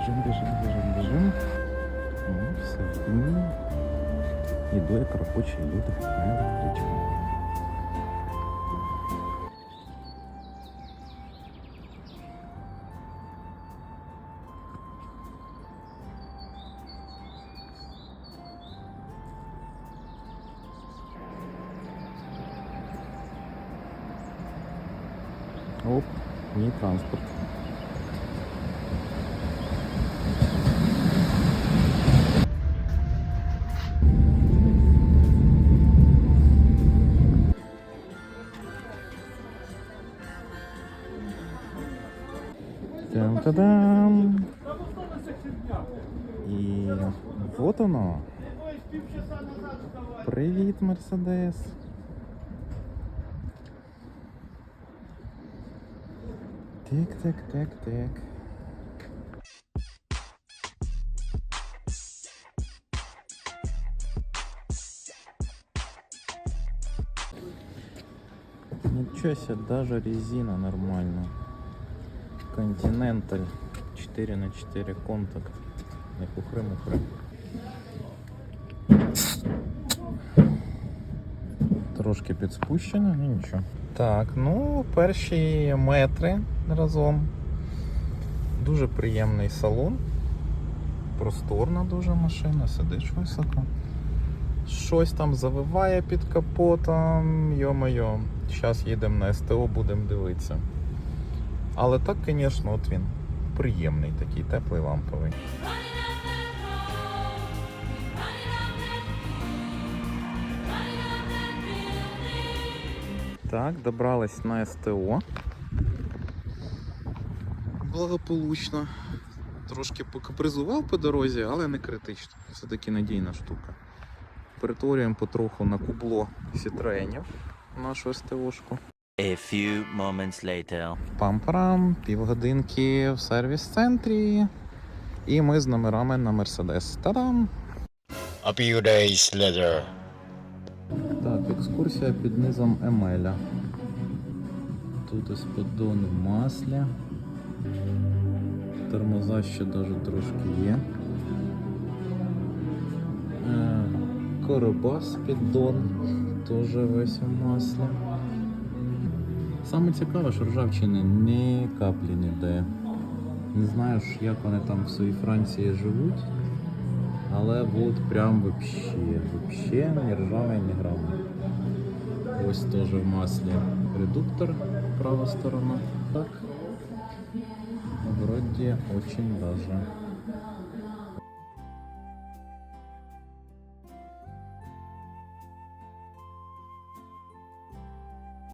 Біжим, біжим, біжим, біжим. О, все в дні. Іду, як робочі люди на електричку. Оп, мій транспорт. Там-та-дам! І вот воно. Привіт, Мерседес. Тик, тик, тик, тик. Ничего себе, даже резина нормально. Continental 4 на 4 контакт. Не хухри-мухри. Трошки підспущено, ну нічого. Так, ну, перші метри разом. Дуже приємний салон. Просторна дуже машина, сидиш високо. Щось там завиває під капотом. Йо-моє, зараз їдемо на СТО, будемо дивитися. Але так, звісно, от він приємний, такий теплий ламповий. Так, добрались на СТО. Благополучно. Трошки покапризував по дорозі, але не критично. Все-таки надійна штука. Перетворюємо потроху на кубло сітреєнів нашу СТОшку. A few moments later. Пам-парам, півгодинки в сервіс-центрі. І ми з номерами на Мерседес. Та-дам! A few days later. Так, екскурсія під низом Емеля. Тут ось поддон в маслі. Тормоза ще навіть трошки є. Е, Коробас піддон теж весь у маслі. Саме цікаве, що ржавчини ні каплі ніде. Не знаю, як вони там в своїй Франції живуть. Але от прям вообще, вообще не ржавий, не грам. Ось теж в маслі редуктор, права сторона. Так. Вроде очень даже.